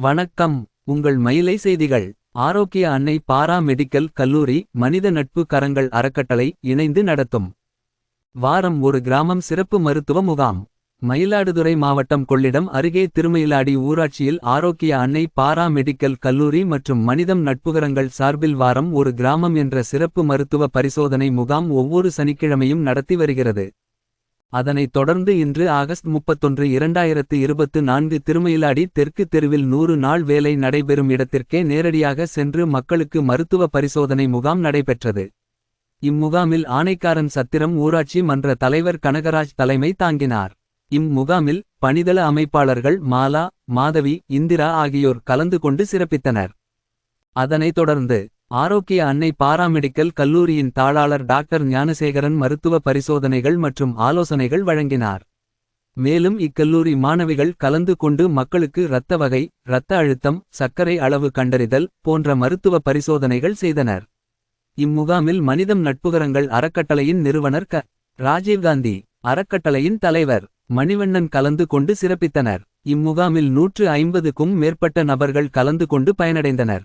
வணக்கம். உங்கள் மயிலை செய்திகள். ஆரோக்கிய அன்னை பாரா மெடிக்கல் கல்லூரி மனித நட்பு கரங்கள் அறக்கட்டளை இணைந்து நடத்தும். வாரம் ஒரு கிராமம் சிறப்பு மருத்துவ முகாம். மயிலாடுதுறை மாவட்டம் கொள்ளிடம் அருகே திருமயிலாடி ஊராட்சியில் ஆரோக்கிய அன்னை பாரா மெடிக்கல் கல்லூரி மற்றும் மனிதம் நட்புகரங்கள் சார்பில் வாரம் ஒரு கிராமம் என்ற சிறப்பு மருத்துவ பரிசோதனை முகாம் ஒவ்வொரு சனிக்கிழமையும் நடத்தி வருகிறது. அதனைத் தொடர்ந்து இன்று ஆகஸ்ட் முப்பத்தொன்று இரண்டாயிரத்து இருபத்து நான்கு திருமயிலாடி தெற்கு தெருவில் நூறு நாள் வேலை நடைபெறும் இடத்திற்கே நேரடியாக சென்று மக்களுக்கு மருத்துவ பரிசோதனை முகாம் நடைபெற்றது. இம்முகாமில் ஆனைக்காரன் சத்திரம் ஊராட்சி மன்ற தலைவர் கனகராஜ் தலைமை தாங்கினார். இம்முகாமில் பணிதள அமைப்பாளர்கள் மாலா மாதவி இந்திரா ஆகியோர் கலந்து கொண்டு சிறப்பித்தனர். அதனைத் தொடர்ந்து ஆரோக்கிய அன்னை பாராமெடிக்கல் கல்லூரியின் தாளாளர் டாக்டர் ஞானசேகரன் மருத்துவ பரிசோதனைகள் மற்றும் ஆலோசனைகள் வழங்கினார். மேலும் இக்கல்லூரி மாணவிகள் கலந்து கொண்டு மக்களுக்கு இரத்த வகை இரத்த அழுத்தம் சர்க்கரை அளவு கண்டறிதல் போன்ற மருத்துவ பரிசோதனைகள் செய்தனர். இம்முகாமில் மனிதம் நட்புகரங்கள் அறக்கட்டளையின் நிறுவனர் க. ராஜீவ்காந்தி அறக்கட்டளையின் தலைவர் மணிவண்ணன் கலந்து கொண்டு சிறப்பித்தனர். இம்முகாமில் நூற்று ஐம்பதுக்கும் மேற்பட்ட நபர்கள் கலந்து கொண்டு பயனடைந்தனர்.